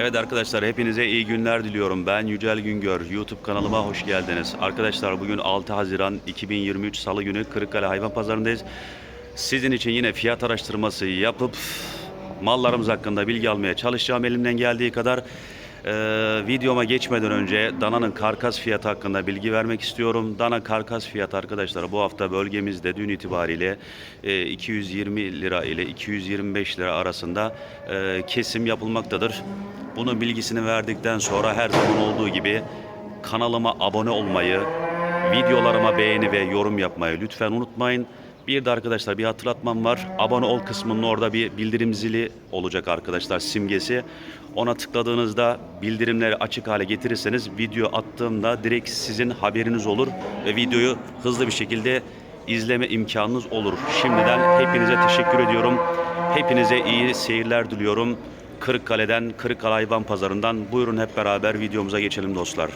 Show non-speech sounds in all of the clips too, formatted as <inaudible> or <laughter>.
Evet arkadaşlar hepinize iyi günler diliyorum. Ben Yücel Güngör. YouTube kanalıma hoş geldiniz. Arkadaşlar bugün 6 Haziran 2023 Salı günü Kırıkkale Hayvan Pazarı'ndayız. Sizin için yine fiyat araştırması yapıp mallarımız hakkında bilgi almaya çalışacağım elimden geldiği kadar. Ee, videoma geçmeden önce dananın karkas fiyatı hakkında bilgi vermek istiyorum. Dana karkas fiyatı arkadaşlar bu hafta bölgemizde dün itibariyle e, 220 lira ile 225 lira arasında e, kesim yapılmaktadır. Bunun bilgisini verdikten sonra her zaman olduğu gibi kanalıma abone olmayı, videolarıma beğeni ve yorum yapmayı lütfen unutmayın. Bir de arkadaşlar bir hatırlatmam var. Abone ol kısmının orada bir bildirim zili olacak arkadaşlar simgesi. Ona tıkladığınızda bildirimleri açık hale getirirseniz video attığımda direkt sizin haberiniz olur ve videoyu hızlı bir şekilde izleme imkanınız olur. Şimdiden hepinize teşekkür ediyorum. Hepinize iyi seyirler diliyorum. Kırıkkale'den, Kırıkkale Hayvan Pazarı'ndan buyurun hep beraber videomuza geçelim dostlar.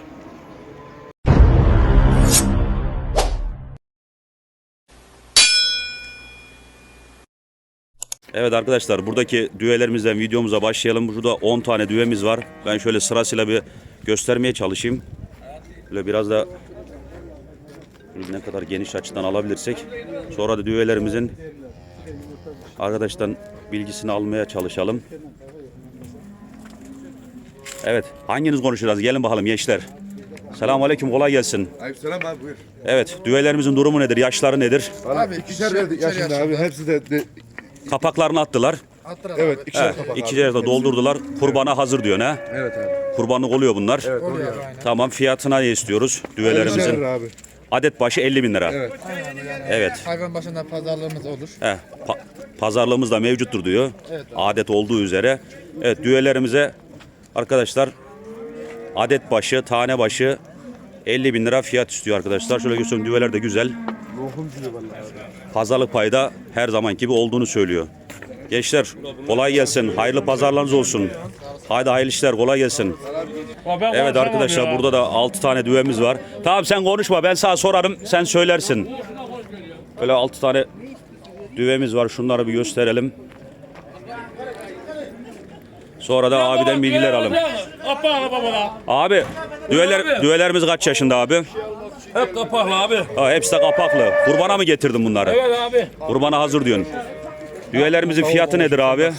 Evet arkadaşlar buradaki düğelerimizden videomuza başlayalım. Burada 10 tane düğemiz var. Ben şöyle sırasıyla bir göstermeye çalışayım. Böyle biraz da ne kadar geniş açıdan alabilirsek. Sonra da düğelerimizin arkadaştan bilgisini almaya çalışalım. Evet hanginiz konuşacağız? Gelin bakalım gençler. Selamun Aleyküm kolay gelsin. Aleykümselam abi buyur. Evet düğelerimizin durumu nedir? Yaşları nedir? Abi ikişer verdik yaşında abi. Hepsi de, de Kapaklarını attılar. evet ikişer Evet, kapak abi. ikişer de doldurdular. Kurbana hazır diyor ne? Evet abi. Kurbanlık oluyor bunlar. Evet oluyor. Tamam fiyatına ne istiyoruz İkişer düğelerimizin? lira abi. Adet başı 50 bin lira. Evet. Evet. Hayvan başında pazarlığımız olur. Heh, pa- pazarlığımız da mevcuttur diyor. Adet olduğu üzere. Evet düğelerimize arkadaşlar adet başı, tane başı 50 bin lira fiyat istiyor arkadaşlar. Şöyle göstereyim düğeler de güzel. Pazarlık payı da her zaman gibi olduğunu söylüyor. Gençler kolay gelsin. Hayırlı pazarlarınız olsun. Haydi hayırlı işler kolay gelsin. Evet arkadaşlar burada da 6 tane düğemiz var. Tamam sen konuşma ben sana sorarım sen söylersin. Böyle 6 tane düğemiz var. Şunları bir gösterelim. Sonra da abiden bilgiler alalım. Kapaklı baba Abi düğeler, düğelerimiz kaç yaşında abi? Hep kapaklı abi. Ha, hepsi de kapaklı. Kurbana mı getirdin bunları? Evet abi. Kurbana hazır diyorsun. Düğelerimizin fiyatı nedir abi?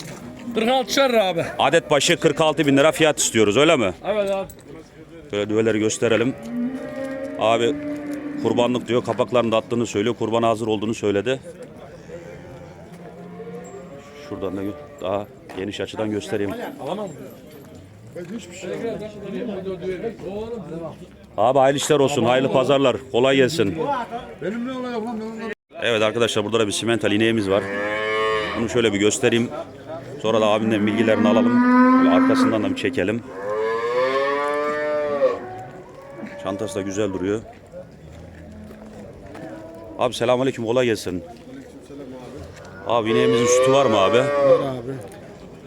46 şer abi. Adet başı 46 bin lira fiyat istiyoruz öyle mi? Evet abi. Böyle düğeleri gösterelim. Abi kurbanlık diyor. Kapaklarını da attığını söylüyor. Kurbana hazır olduğunu söyledi. Şuradan da gö- daha geniş açıdan göstereyim. Abi hayırlı işler olsun. Hayırlı pazarlar. Kolay gelsin. Evet arkadaşlar burada da bir simental ineğimiz var. Bunu şöyle bir göstereyim. Sonra da abinden bilgilerini alalım. Arkasından da bir çekelim. Çantası da güzel duruyor. Abi selamünaleyküm kolay gelsin. Abi ineğimizin sütü var mı abi? Var abi.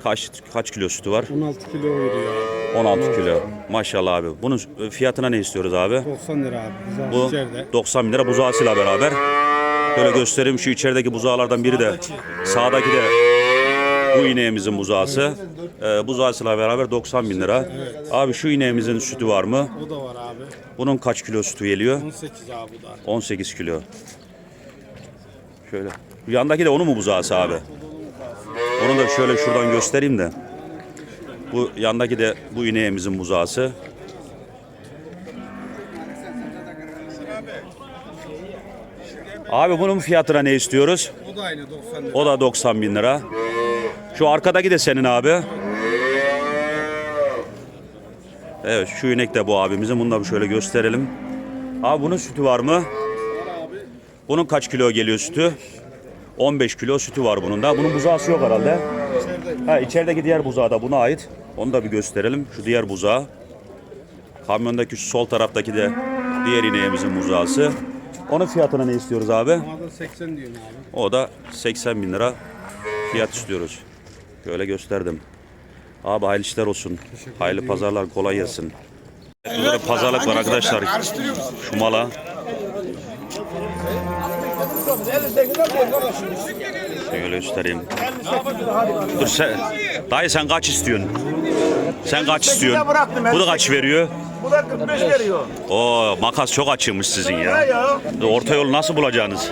Kaç kaç kilo sütü var? 16 kilo veriyor abi. 16 kilo. Maşallah abi. Bunun fiyatına ne istiyoruz abi? 90 lira abi. Güzel Bu içeride. 90 bin lira buzağısıyla beraber. Şöyle göstereyim şu içerideki buzağlardan biri de sağdaki de bu ineğimizin buzağısı. Ee, buzağısıyla beraber 90 bin lira. Abi şu ineğimizin sütü var mı? O da var abi. Bunun kaç kilo sütü geliyor? 18 abi bu da. 18 kilo. Şöyle. Yandaki de onun mu buzağısı abi? Onu da şöyle şuradan göstereyim de. Bu yandaki de bu ineğimizin buzağısı. Abi bunun fiyatına ne istiyoruz? O da aynı 90 lira. O da 90 bin lira. Şu arkadaki de senin abi. Evet şu inek de bu abimizin. Bunu da şöyle gösterelim. Abi bunun sütü var mı? Bunun kaç kilo geliyor sütü? 15 kilo sütü var bunun da. Bunun buzağısı yok herhalde. Ha, içerideki diğer buzağı da buna ait. Onu da bir gösterelim. Şu diğer buzağı. Kamyondaki şu sol taraftaki de diğer ineğimizin buzağısı. Onun fiyatına ne istiyoruz abi? Ona da 80 diyorsun abi. O da 80 bin lira fiyat istiyoruz. Böyle gösterdim. Abi hayırlı işler olsun. Hayırlı pazarlar kolay gelsin. Da pazarlık var arkadaşlar. Şu mala. Şöyle göstereyim. Dur sen, dayı sen kaç istiyorsun? Sen kaç istiyorsun? Bu da kaç veriyor? Bu da 45 veriyor. Oo makas çok açılmış sizin ya. Orta yolu nasıl bulacaksınız?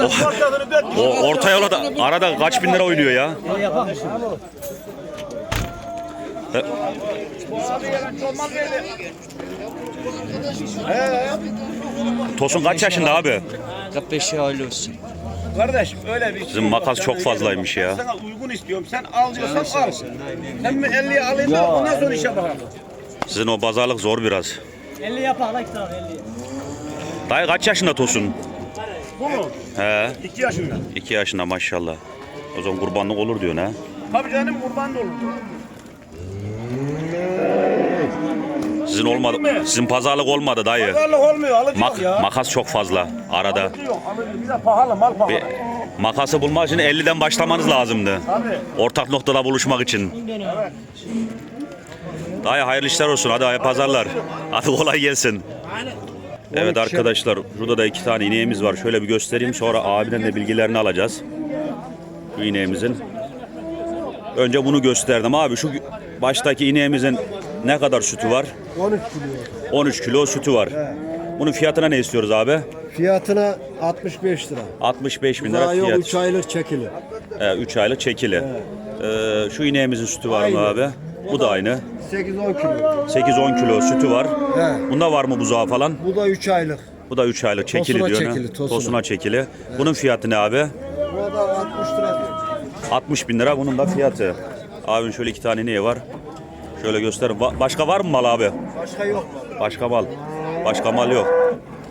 Dört O orta yola da arada kaç bin lira oynuyor ya? E, Tosun kaç yaşında abi? 45 öyle olsun. Kardeş öyle bir Sizin makas çok fazlaymış ya. Sana uygun istiyorum. Sen al diyorsan al. Sen mi 50'ye alayım da ondan sonra işe bakalım. Sizin o pazarlık zor biraz. 50 yapar lan kitap 50. Dayı kaç yaşında Tosun? Bu mu? He, 2 yaşında. 2 yaşında maşallah. O zaman kurbanlık olur diyorsun ha. Tabii canım kurban da olur. Sizin olmadı, sizin pazarlık olmadı dayı. Pazarlık olmuyor. Alıcı Mak- yok ya. makas çok fazla arada. Alıcı yok. Alıcı. Bir de pahalı mal pahalı. Bir, makası bulmak için 50'den başlamanız lazımdı. Tabii. Ortak noktada buluşmak için. Dayı hayırlı işler olsun. Hadi hayırlı pazarlar. Hadi kolay gelsin. Evet arkadaşlar şurada da iki tane ineğimiz var. Şöyle bir göstereyim sonra abiden de bilgilerini alacağız. Bu ineğimizin. Önce bunu gösterdim abi. Şu baştaki ineğimizin ne kadar sütü var? 13 kilo. 13 kilo sütü var. Bunun fiyatına ne istiyoruz abi? Fiyatına 65 lira. 65 bin lira Daha yok fiyat. 3 aylık çekili. 3 aylık çekili. Ee, şu ineğimizin sütü var mı abi? Bu da aynı. 8-10 kilo. 8-10 kilo sütü var. He. Bunda var mı buzağı falan? Bu da 3 aylık. Bu da 3 aylık çekili Tosuna diyor. ne? çekili, tosuna. Tosuna çekili. Bunun fiyatı ne abi? Bu da 60 lira. 60 bin lira bunun da fiyatı. Abinin şöyle iki tane ineği var. Şöyle gösterin. Va- başka var mı mal abi? Başka yok. Başka mal. Başka mal yok.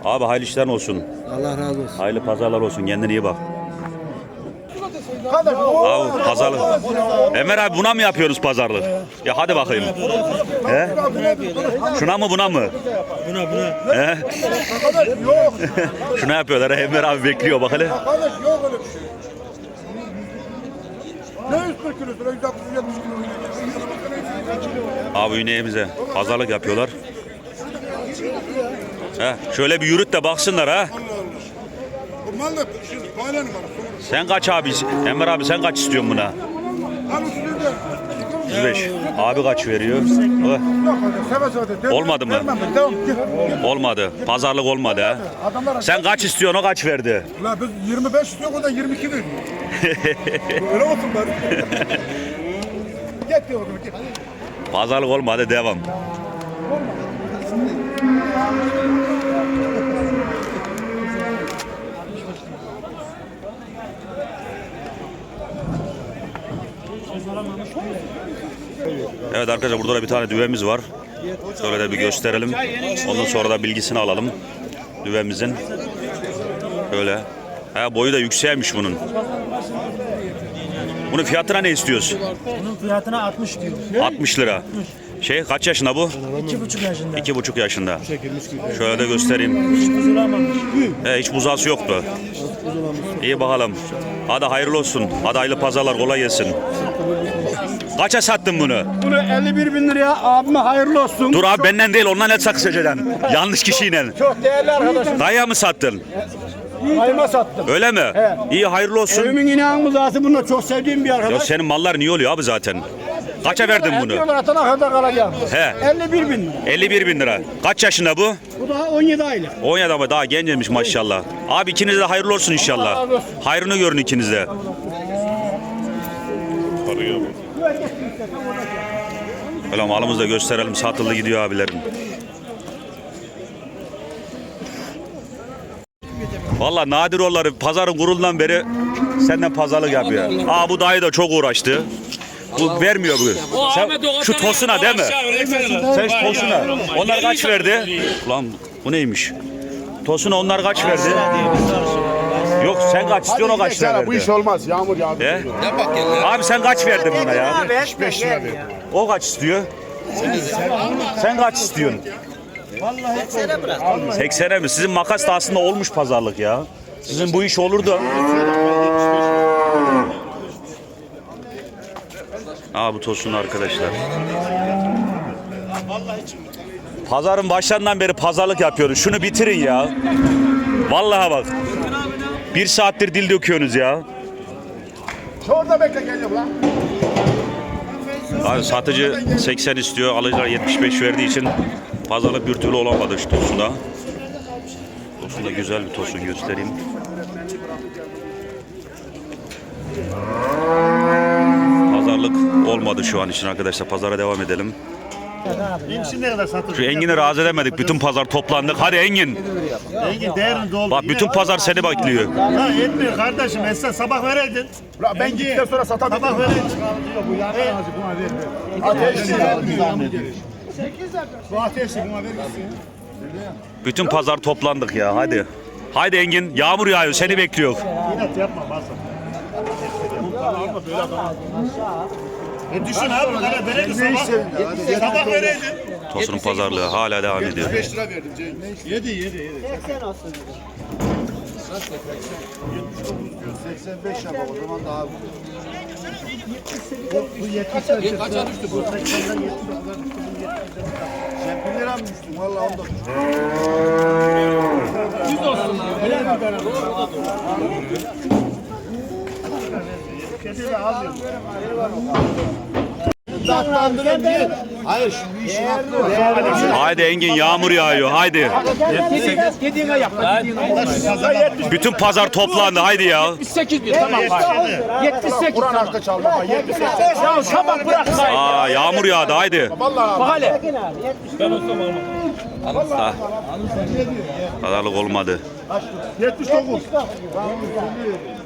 Abi hayırlı işler olsun. Allah razı olsun. Hayırlı pazarlar olsun. Kendine iyi bak. Abi pazarlık. Ömer abi buna mı yapıyoruz pazarlık? Ya hadi bakayım. He? Şuna mı buna mı? Buna buna. He? <laughs> Şuna yapıyorlar. Ömer abi bekliyor bak hele. Arkadaş yok öyle bir şey. Ne 140 kilosu? 160 170 kilo. Abi ineğimize pazarlık yapıyorlar. He, şöyle bir yürüt de baksınlar ha. Sen kaç abi? Ömer abi sen kaç istiyorsun buna? Al üstünde. 105. Abi kaç veriyor? Oh. Olmadı mı? Olmadı. Pazarlık olmadı ha. Sen kaç istiyorsun o kaç verdi? Ulan biz 25 istiyor o da 22 veriyor. <laughs> Öyle olsun bari. <laughs> Git diyor git. Pazarlık olmadı devam. Evet arkadaşlar burada da bir tane düvemiz var. Şöyle de bir gösterelim. Ondan sonra da bilgisini alalım. Düvemizin. Şöyle. Ha, boyu da yükselmiş bunun. Bunun fiyatına ne istiyoruz? Bunun fiyatına 60 diyor. 60 lira. Şey kaç yaşında bu? 2,5 yaşında. İki buçuk yaşında. Şöyle de göstereyim. Hiç buzulamamış. He, hiç buzası yoktu. İyi bakalım. Hadi hayırlı olsun. Hadi hayırlı pazarlar kolay gelsin. Kaça sattın bunu? Bunu 51 bin liraya abime hayırlı olsun. Dur abi benden değil ondan et sakız seçeceksin. Yanlış kişiyle. Çok değerli arkadaşım. Daya mı sattın? Hayma sattım. Öyle mi? İyi hayırlı olsun. Evimin inağın buzağısı bununla çok sevdiğim bir Ya arkadaş. senin mallar niye oluyor abi zaten? Kaça verdin bunu? Atana kadar kalacağım. He. 51 bin lira. 51 bin lira. Kaç yaşında bu? Bu daha 17 aylık. 17 ama daha gencmiş maşallah. Abi ikiniz de hayırlı olsun inşallah. Hayrını görün ikiniz de. Öyle malımızı da gösterelim. Satıldı gidiyor abilerin. Valla Nadiroğulları pazarın kurulundan beri senden pazarlık yapıyor. Aa bu dayı da çok uğraştı. Bu vermiyor bugün. Sen, şu tosuna değil mi? Sen şu tosuna. Onlar kaç verdi? Ulan bu neymiş? Tosuna onlar kaç verdi? Yok sen kaç istiyorsun o kaç lira Bu iş verdi? olmaz. Yağmur yağdı. He? Abi sen kaç verdin buna ya? 5 lira verdi. O kaç istiyor? Sen kaç istiyorsun? 80'e mi? Sizin makas da aslında olmuş pazarlık ya. Sizin bu iş olurdu. Aa bu tosun arkadaşlar. Pazarın başlarından beri pazarlık yapıyoruz. Şunu bitirin ya. Vallahi bak. Bir saattir dil döküyorsunuz ya. Orada bekle geliyorum lan. Abi satıcı 80 istiyor, alıcılar 75 verdiği için pazarlık bir türlü olamadı şu tosunda. Tosunda güzel bir tosun göstereyim. Pazarlık olmadı şu an için arkadaşlar. Pazara devam edelim. Şu Engin'i razı edemedik. Bütün pazar toplandık. Hadi Engin. Engin değerini doldu. Bak bütün pazar seni bekliyor. Ha etmiyor kardeşim. Sen sabah vereydin. Ben gittikten sonra satabilirim. Sabah vereydin. Ateşli vermiyor. Bu ateşli buna verirsin. Bütün pazar toplandık ya. Hadi. Haydi Engin. Yağmur yağıyor. Seni bekliyor. İnat yapma basın. E düşün abi. Hani vereydin sabah. Sabah vereydin. Tosunun pazarlığı hala devam ediyor. 5 lira verdim Cengiz. Yedi yedi yedi. 85 yap o zaman daha Kaça düştü bu? 80'den 70'e kadar düştü. Sen 1 lira mı düştün? Valla onda düştü. Kedi de almıyor. Tatlandırın diye. Hayır şu işin aklı var. Haydi Engin yağmur yağıyor. Haydi. Bütün pazar toplandı. Haydi ya. 8 bin tamam bak. 78 Kur'an hakkı 78. Ya tamam bırak say. Aa yağmur yağdı. Haydi. Vallahi Bak hele. Pazarlık olmadı. 79.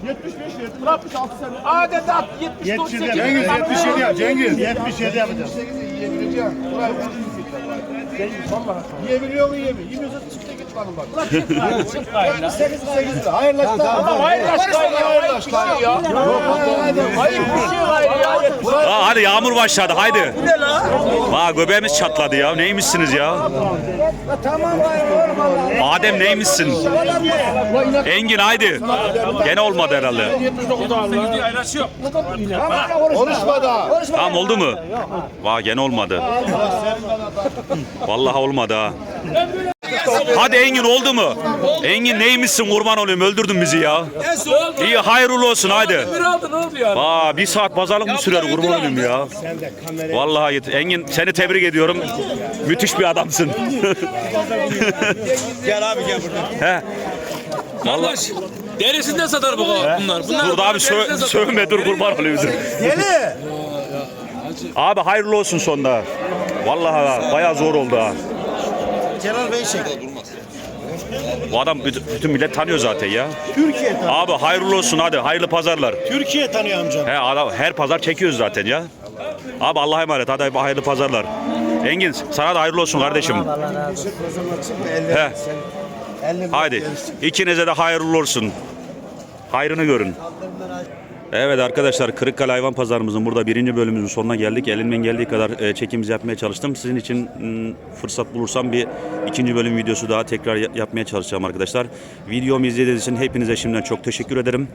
75 verdim. 66 sene. Adeta 79 77 8 Cengiz bin. 77 yap Cengiz. 77 yapacağız. 8'i yiyebileceğim. Yiyebiliyor mu yiyemiyor? Yemiyorsa çıktı bana bak. Çık gayrı. 8 8 lira. Hayırlı işler. Tamam hayır aşk gayrı ya. Hayır bir şey gayrı ya. Aa, hadi yağmur başladı. Haydi. Aa göbeğimiz çatladı ya. Neymişsiniz ya? Adem neymişsin? Engin haydi. Gene olmadı herhalde. 78 ayrısı yok. Konuşma da. Tamam oldu mu? Vay gene olmadı. Vallahi olmadı ha. Hadi Engin oldu mu? Engin neymişsin kurban olayım öldürdün bizi ya. İyi hayırlı olsun haydi. Bir aldı ne oldu yani? Aa bir saat pazarlık mı sürer kurban olayım ya. Vallahi yet- Engin seni tebrik ediyorum. Müthiş bir adamsın. <laughs> Gel abi gel burada. He. Vallahi derisinden satar bu bunlar. Bunlar Dur da abi sö- sövme dur kurban olayım. Deli. Abi hayırlı olsun sonda. Vallahi ha, bayağı zor oldu ha. Celal Bey çek. Bu adam bütün, bütün millet tanıyor zaten ya. Türkiye Abi hayırlı olsun hadi hayırlı pazarlar. Türkiye tanıyor amcam. He adam her pazar çekiyoruz zaten ya. Abi Allah'a emanet hadi hayırlı pazarlar. Engin sana da hayırlı olsun kardeşim. He. Haydi ikinize de hayırlı olsun. Hayrını görün. Evet arkadaşlar Kırıkkale Hayvan Pazarımızın burada birinci bölümümüzün sonuna geldik. Elimden geldiği kadar e, çekimizi yapmaya çalıştım. Sizin için fırsat bulursam bir ikinci bölüm videosu daha tekrar ya- yapmaya çalışacağım arkadaşlar. Videomu izlediğiniz için hepinize şimdiden çok teşekkür ederim.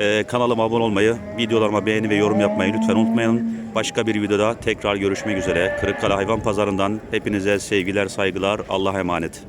E, kanalıma abone olmayı, videolarıma beğeni ve yorum yapmayı lütfen unutmayın. Başka bir videoda tekrar görüşmek üzere. Kırıkkale Hayvan Pazarı'ndan hepinize sevgiler, saygılar. Allah'a emanet.